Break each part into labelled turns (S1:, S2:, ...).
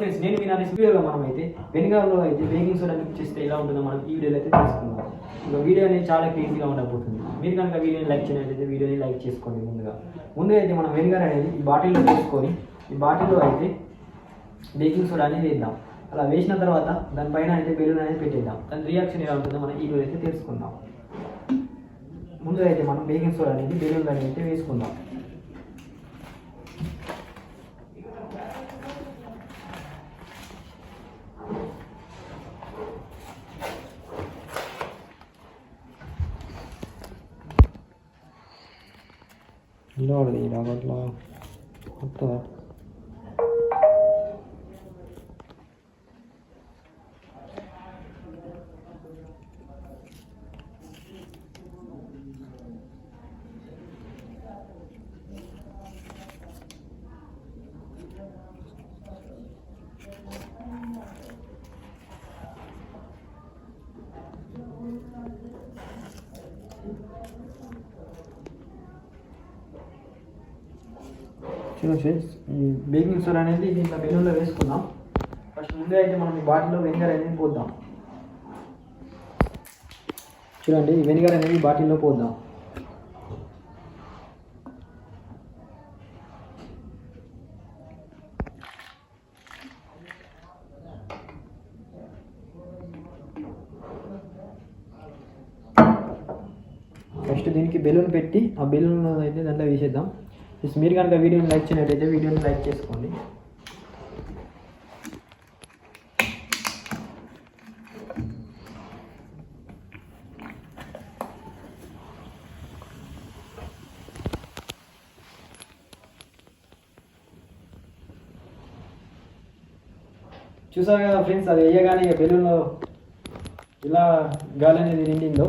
S1: Friends నేను మీ నాన్న వీడియోలో మనం అయితే వెనిగర్లో అయితే బేకింగ్ సోడా మిక్స్ చేస్తే ఎలా ఉంటుందో మనం ఈ వీడియోలో అయితే తెలుసుకుందాం. ఇంకా వీడియో అనేది చాలా క్రేజీగా ఉండబోతుంది మీరు కనుక వీడియోని లైక్ చేయనట్లయితే వీడియోని లైక్ చేసుకోండి ముందుగా. ముందుగా అయితే మనం వెనిగర్ అనేది ఈ బాటిల్లో తీసుకొని ఈ బాటిల్లో అయితే బేకింగ్ సోడా అనేది వేద్దాం. అలా వేసిన తర్వాత దానిపైన అయితే బెలూన్ అనేది పెట్టేద్దాం. దాని రియాక్షన్ ఎలా ఉంటుందో మనం ఈ వీడియో అయితే తెలుసుకుందాం. ముందుగా అయితే మనం బేకింగ్ సోడా అనేది బెలూన్ అనేది అయితే వేసుకుందాం. Lord, they never long. What the? చూడండి ఫ్రెండ్స్ ఈ బేకింగ్ సోడా అనేది దీంట్లో బెలూన్లో వేసుకుందాం. ఫస్ట్ ముందే అయితే మనం ఈ బాటిల్లో వెనిగర్ అనేది పోద్దాం. చూడండి ఈ వెనిగర్ అనేది బాటిల్లో పోద్దాం. ఫస్ట్ దీనికి బెలూన్ పెట్టి ఆ బెలూన్ అయితే దాంట్లో వేసేద్దాం. మీరు కనుక వీడియోని లైక్ చేయనట్టయితే వీడియోని లైక్ చేసుకోండి. చూసారు కదా ఫ్రెండ్స్ అది వేయగానే ఇక బెలూన్లో ఇలా గాలి అనేది నిండిందో.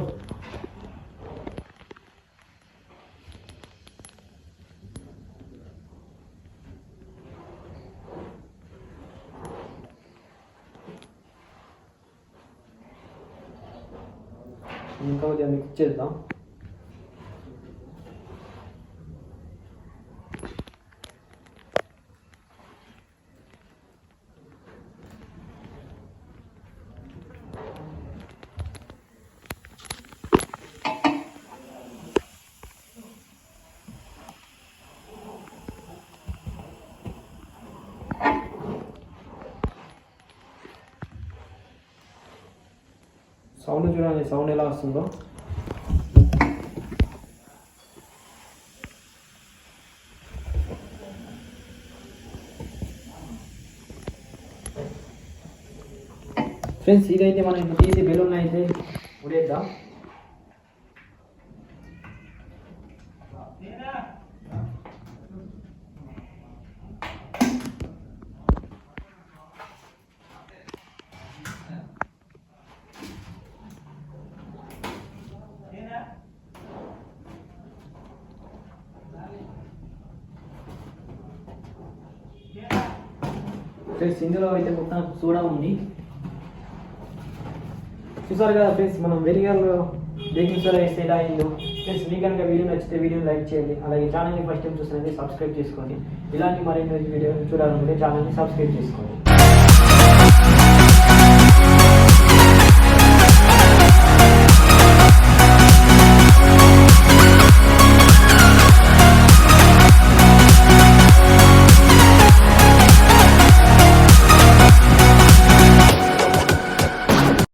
S1: ఇంకా కొద్దిగా మిక్స్ చేద్దాం సౌండ్ చూడండి సౌండ్ ఎలా వస్తుందో. ఫ్రెండ్స్ ఇదైతే మనం ఇప్పుడు తీసి బెలూన్ అయితే ఉడేద్దాం ఫ్రెండ్స్ ఇందులో అయితే మొత్తం సోడా ఉంది. చూసారు కదా ఫ్రెండ్స్ మనం వెరిగల్ బేకింగ్ సోడా వేస్తే ఎలా అయిందో. ఫ్రెండ్స్ మీకు కనుక వీడియో నచ్చితే వీడియో లైక్ చేయండి. అలాగే ఛానల్ని ఫస్ట్ టైం చూసినట్టు సబ్స్క్రైబ్ చేసుకోండి. ఇలాంటి మరిన్ని వీడియో చూడాలనుకుంటే ఛానల్ని సబ్స్క్రైబ్ చేసుకోండి.